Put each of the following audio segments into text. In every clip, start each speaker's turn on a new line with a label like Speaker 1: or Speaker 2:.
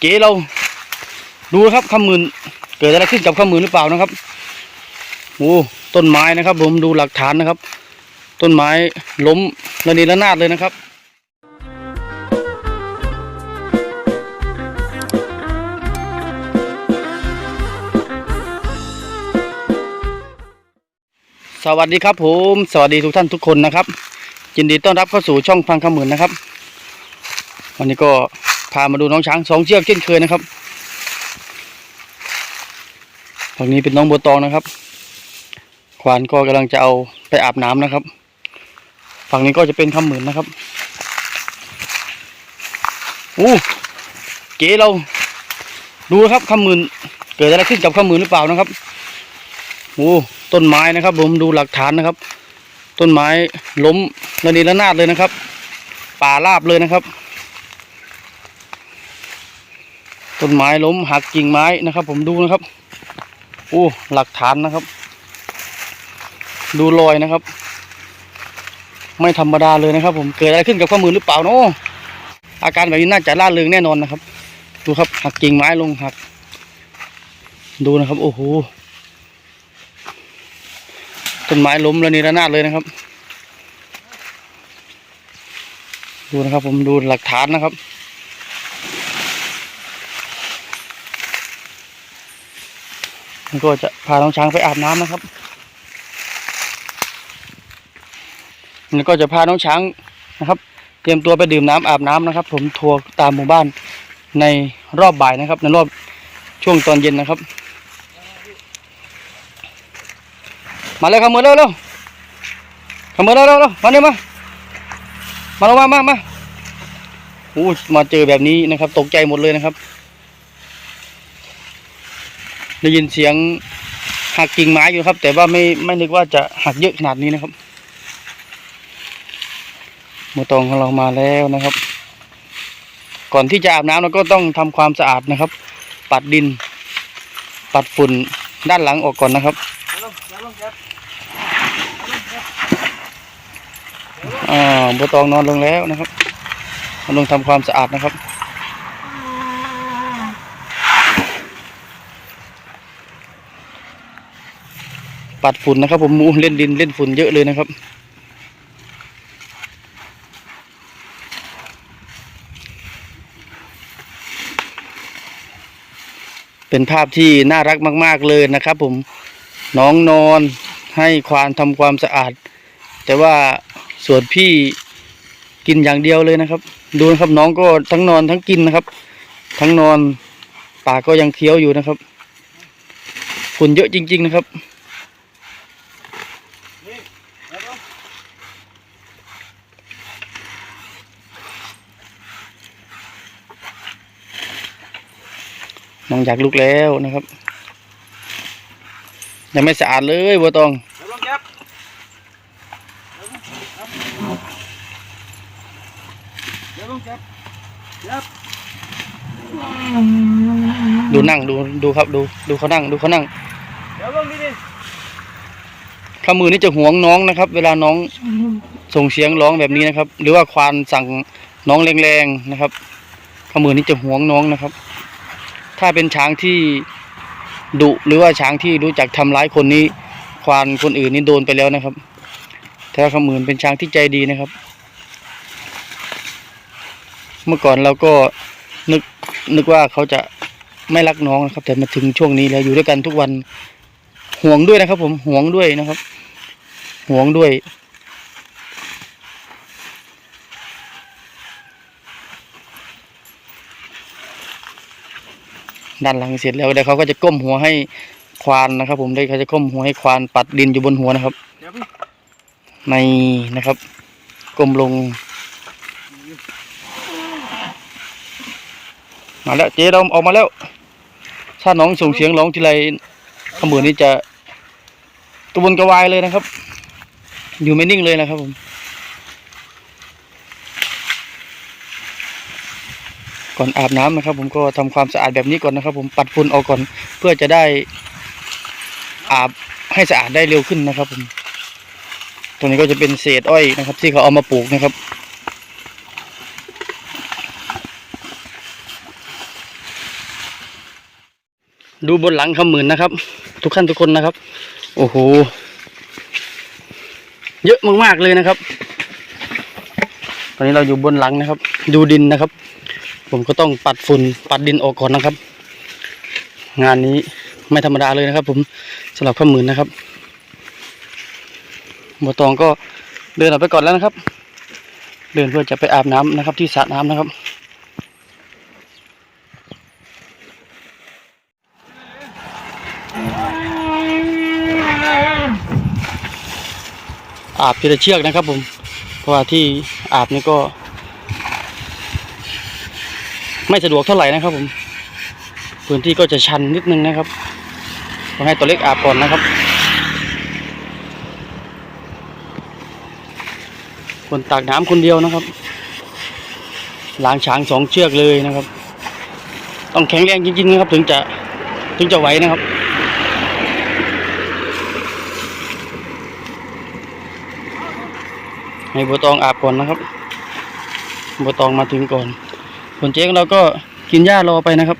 Speaker 1: เก๋เราดูนะครับคำมืนเกิดอะไรขึ้นกับคำมืนหรือเปล่านะครับโอ้ต้นไม้นะครับ ผมดูหลักฐานนะครับ ต้นไม้ล้มระเนระนาดเลยนะครับสวัสดีครับผมสวัสดีทุกท่านทุกคนนะครับยินดีต้อนรับเข้าสู่ช่องพังคำหมื่นนะครับ วันนี้ก็ พามาดูน้องช้างสองเชือกเช่นเคยนะครับฝั่งนี้เป็นน้องบัวตองนะครับควานก็กำลังจะเอาไปอาบน้ำนะครับ ฝั่งนี้ก็จะเป็นคำหมื่นนะครับอู้เก๋เราดูครับคำหมื่นเกิดอะไรขึ้นกับคำหมื่นหรือเปล่านะครับโอ้ต้นไม้นะครับ ผมดูหลักฐานนะครับ ต้นไม้ล้มระเนระนาดเลยนะครับ ป่าราบเลยนะครับ ต้นไม้ล้มหักกิ่งไม้นะครับ ผมดูนะครับโอ้หลักฐานนะครับ ดูรอยนะครับ ไม่ธรรมดาเลยนะครับ ผมเกิดอะไรขึ้นกับข้อมือหรือเปล่าเนาะอาการแบบนี้น่าจะล่าเริงแน่นอนนะครับ ดูครับ หักกิ่งไม้ลงหัก ดูนะครับ โอ้โหต้นไม้ล้มระเนระนาดเลยนะครับ ดูนะครับ ผมดูหลักฐานนะครับ มันก็จะพาน้องช้างไปอาบน้ำนะครับมันก็จะพาน้องช้างนะครับ เตรียมตัวไปดื่มน้ำอาบน้ำนะครับ ผมทัวร์ตามหมู่บ้านในรอบบ่ายนะครับ ในรอบช่วงตอนเย็นนะครับ มาเลยครับมือเร็วเร็วขมือเร็วเร็วเร็วมาเนี่ยมามาลงมามามาโอ้มาเจอแบบนี้นะครับ ตกใจหมดเลยนะครับ ได้ยินเสียงหักกิ่งไม้อยู่ครับ แต่ว่าไม่ไม่นึกว่าจะหักเยอะขนาดนี้นะครับหมูตองของเรามาแล้วนะครับ ก่อนที่จะอาบน้ำเราก็ต้องทำความสะอาดนะครับ ปัดดิน ปัดฝุ่นด้านหลังออกก่อนนะครับอ่าบัวตองนอนลงแล้วนะครับมาลงทำความสะอาดนะครับ ปัดฝุ่นนะครับผมมูเล่นดินเล่นฝุ่นเยอะเลยนะครับ เป็นภาพที่น่ารักมาก ๆเลยนะครับ ผมน้องนอนให้ควานทำความสะอาด แต่ว่าส่วนพี่กินอย่างเดียวเลยนะครับ ดูนะครับน้องก็ทั้งนอนทั้งกินนะครับ ทั้งนอนปากก็ยังเคี้ยวอยู่นะครับฝุ่นเยอะจริง ๆ นะครับ น้องอยากลุกแล้วนะครับ ยังไม่สะอาดเลยบัวตอง
Speaker 2: เดี๋ยวลงครับเดี๋ยวลงครับครับ
Speaker 1: ดูนั่งดูดูครับดูดูเขานั่งดูเขานั่ง
Speaker 2: เดี๋ยวลงนี่ดิ
Speaker 1: ข้ามือนี่จะหวงน้องนะครับ เวลาน้องส่งเสียงร้องแบบนี้นะครับ หรือว่าควานสั่งน้องแรงๆนะครับข้ามือนี่จะหวงน้องนะครับ ถ้าเป็นช้างที่ดุหรือว่าช้างที่รู้จักทำร้ายคนนี้ ควานคนอื่นนี่โดนไปแล้วนะครับแต่ว่าข้ามือเป็นช้างที่ใจดีนะครับ เมื่อก่อนเราก็นึกนึกว่าเขาจะไม่รักน้องนะครับ แต่มาถึงช่วงนี้แล้วอยู่ด้วยกันทุกวันห่วงด้วยนะครับ ผมห่วงด้วยนะครับห่วงด้วย ด้านหลังเสร็จแล้วเดี๋ยวเขาก็จะก้มหัวให้ควานนะครับ ผมได้เขาจะก้มหัวให้ควานปัดดินอยู่บนหัวนะครับ ในนะครับก้มลง มาแล้วเจ๊เราออกมาแล้ว ถ้าน้องส่งเสียงร้องทีไรขมือนี้จะกระวนกระวายเลยนะครับ อยู่ไม่นิ่งเลยนะครับผม ก่อนอาบน้ำนะครับ ผมก็ทำความสะอาดแบบนี้ก่อนนะครับ ผมปัดฝุ่นออกก่อน เพื่อจะได้อาบให้สะอาดได้เร็วขึ้นนะครับ ผม ตรงนี้ก็จะเป็นเศษอ้อยนะครับ ที่เขาเอามาปลูกนะครับดูบนหลังขมื่นนะครับ ทุกขั้นทุกคนนะครับ โอ้โห เยอะมากๆเลยนะครับ ตอนนี้เราอยู่บนหลังนะครับ ดูดินนะครับ ผมก็ต้องปัดฝุ่นปัดดินออกก่อนนะครับ งานนี้ไม่ธรรมดาเลยนะครับ ผมสำหรับขมื่นนะครับบัวตองก็เดินออกไปก่อนแล้วนะครับ เดินเพื่อจะไปอาบน้ำนะครับ ที่สระน้ำนะครับ อาบทีละเชือกนะครับ ผมเพราะว่าที่อาบนี่ก็ ไม่สะดวกเท่าไหร่นะครับผม พื้นที่ก็จะชันนิดนึงนะครับต้องให้ตัวเล็กอาบก่อนนะครับ คนตากน้ำคนเดียวนะครับล้างช้างสองเชือกเลยนะครับ ต้องแข็งแรงจริงๆนะครับ ถึงจะถึงจะไหวนะครับให้บัวตองอาบก่อนนะครับบัวตองมาถึงก่อน ส่วนเจ๊ของเราก็กินหญ้ารอไปนะครับ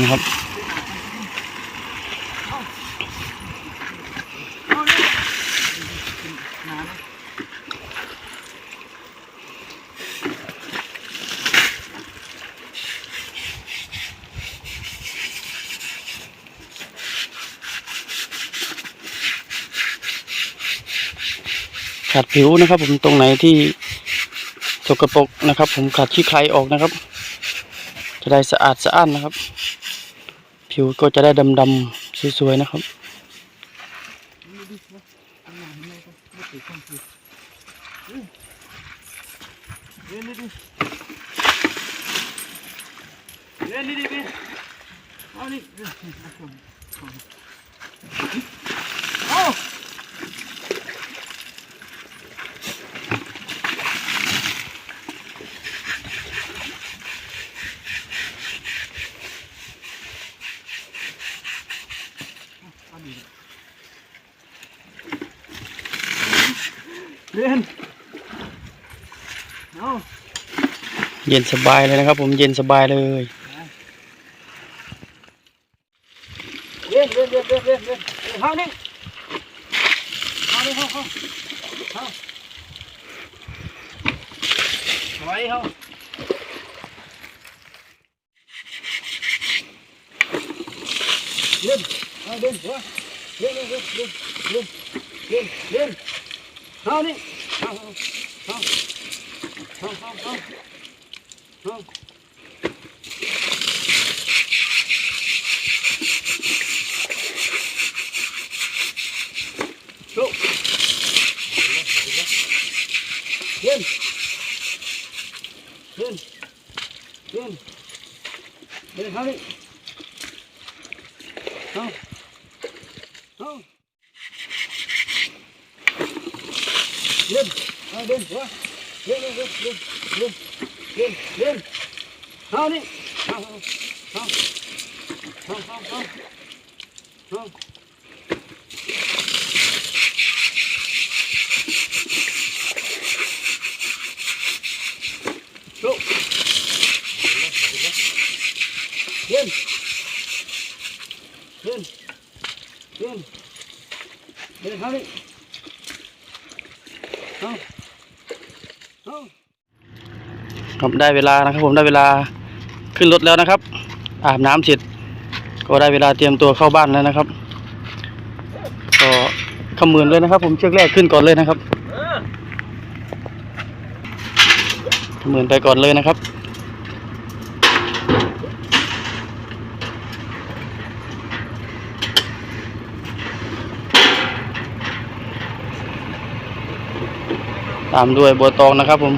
Speaker 1: นะครับขัดผิวนะครับผมตรงไหนที่ สกปรกนะครับ ผมขัดขี้ใครออกนะครับ จะได้สะอาดสะอ้านนะครับ ผิวก็จะได้ดำๆสวยๆนะครับ
Speaker 2: เรียนนี่ดิเรียนนี่ดิพี่เอานี่เอา เรียน เอา
Speaker 1: เย็นสบายเลยนะครับ ผมเย็นสบายเลย
Speaker 2: เรียนเรียนเรียนเรียนเรียนเรียนเอานี่เอานี่เอาเอาเอาไว้เอาเรียนเอาเรียนหัวเรียนเรียนเรียนเรียนเรียนเรียนเรียนเอานี่เอาเอาเอา เอาเอาเอาเอา Go. Lên. Lên. Lên. Lên hao đi. Hao. Hao. Lên. Hao lên quá. 拎拎拎拎拎拎，好的，好，好，好，好，好，好，好，走，拎，拎，好的。
Speaker 1: ครับได้เวลานะครับ ผมได้เวลาขึ้นรถแล้วนะครับ อาบน้ำเสร็จก็ได้เวลาเตรียมตัวเข้าบ้านแล้วนะครับ ก็ขมืนเลยนะครับ ผมเชือกแรกขึ้นก่อนเลยนะครับขมืนไปก่อนเลยนะครับตามด้วยบัวตองนะครับผม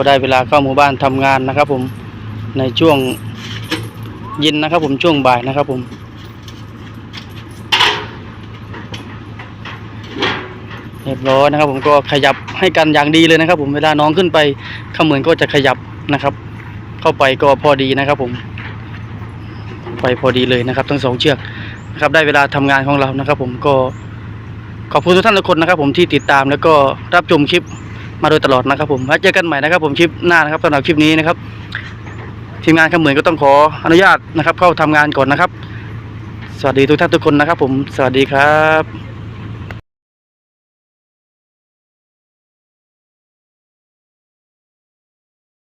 Speaker 1: ก็ได้เวลาเข้าหมู่บ้านทำงานนะครับ ผมในช่วงเย็นนะครับ ผมช่วงบ่ายนะครับ ผมเรียบร้อยนะครับ ผมก็ขยับให้กันอย่างดีเลยนะครับ ผมเวลาน้องขึ้นไปเขมือนก็จะขยับนะครับ เข้าไปก็พอดีนะครับ ผม ไปพอดีเลยนะครับ ทั้งสองเชือกนะครับ ได้เวลาทำงานของเรานะครับ ผมก็ขอบคุณทุกท่านทุกคนนะครับ ผมที่ติดตามแล้วก็รับชมคลิป มาโดยตลอดนะครับผมแล้วเจอกันใหม่นะครับ ผมคลิปหน้านะครับสำหรับคลิปนี้นะครับ ทีมงานขมือนก็ต้องขออนุญาตนะครับ เข้าทำงานก่อนนะครับ สวัสดีทุกท่านทุกคนนะครับ ผมสวัสดีครับ